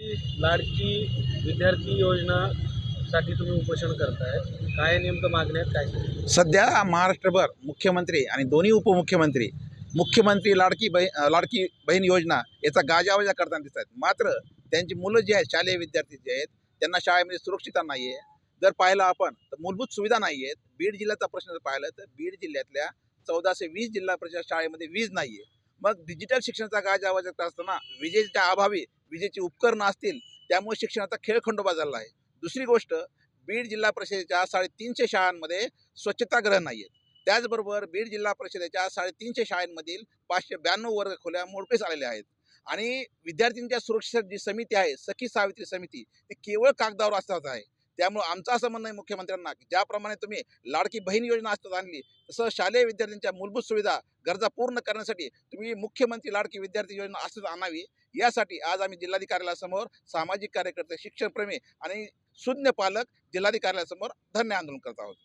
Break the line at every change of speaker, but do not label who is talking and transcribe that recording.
लाडकी विद्यार्थी योजनासाठी तुम्ही उपोषण करताय. काय नेमकं मागण्या आहेत काय
सध्या महाराष्ट्रभर मुख्यमंत्री आणि दोन्ही उपमुख्यमंत्री मुख्यमंत्री लाडकी बही लाडकी बहीण योजना याचा गाजावाजा करताना दिसत आहेत. मात्र त्यांची मुलं जी आहेत शालेय विद्यार्थी जे आहेत त्यांना शाळेमध्ये सुरक्षितता नाही आहे जर पाहिलं आपण तर मूलभूत सुविधा नाही आहेत बीड जिल्ह्याचा प्रश्न जर पाहिलं तर बीड जिल्ह्यातल्या चौदाशे वीस जिल्हा परिषद शाळेमध्ये वीज नाही आहे मग डिजिटल शिक्षणाचा गाजावाजा आवश्यकता असताना विजेच्या अभावी विजेची उपकरणं असतील त्यामुळे शिक्षणाचा खेळ खंडोबा झाला आहे. दुसरी गोष्ट बीड जिल्हा परिषदेच्या साडेतीनशे शाळांमध्ये स्वच्छतागृह नाही आहेत त्याचबरोबर बीड जिल्हा परिषदेच्या साडेतीनशे शाळांमधील पाचशे ब्याण्णव वर्ग खोल्या मोडकेस आलेल्या आहेत. आणि विद्यार्थ्यांच्या सुरक्षेसाठी जी समिती आहे सखी सावित्री समिती ती केवळ कागदावर असतात आहे. त्यामुळं आमचं असं म्हणणं आहे मुख्यमंत्र्यांना की ज्याप्रमाणे तुम्ही लाडकी बहीण योजना असतात आणली तसं शालेय विद्यार्थ्यांच्या मूलभूत सुविधा गरजा पूर्ण करण्यासाठी तुम्ही मुख्यमंत्री लाडकी विद्यार्थी योजना असंच आणावी. यासाठी आज आम्ही जिल्हाधिकाऱ्यासमोर सामाजिक कार्यकर्ते शिक्षणप्रेमी आणि शून्य पालक जिल्हाधिकाऱ्यासमोर धन्य आंदोलन करत आहोत.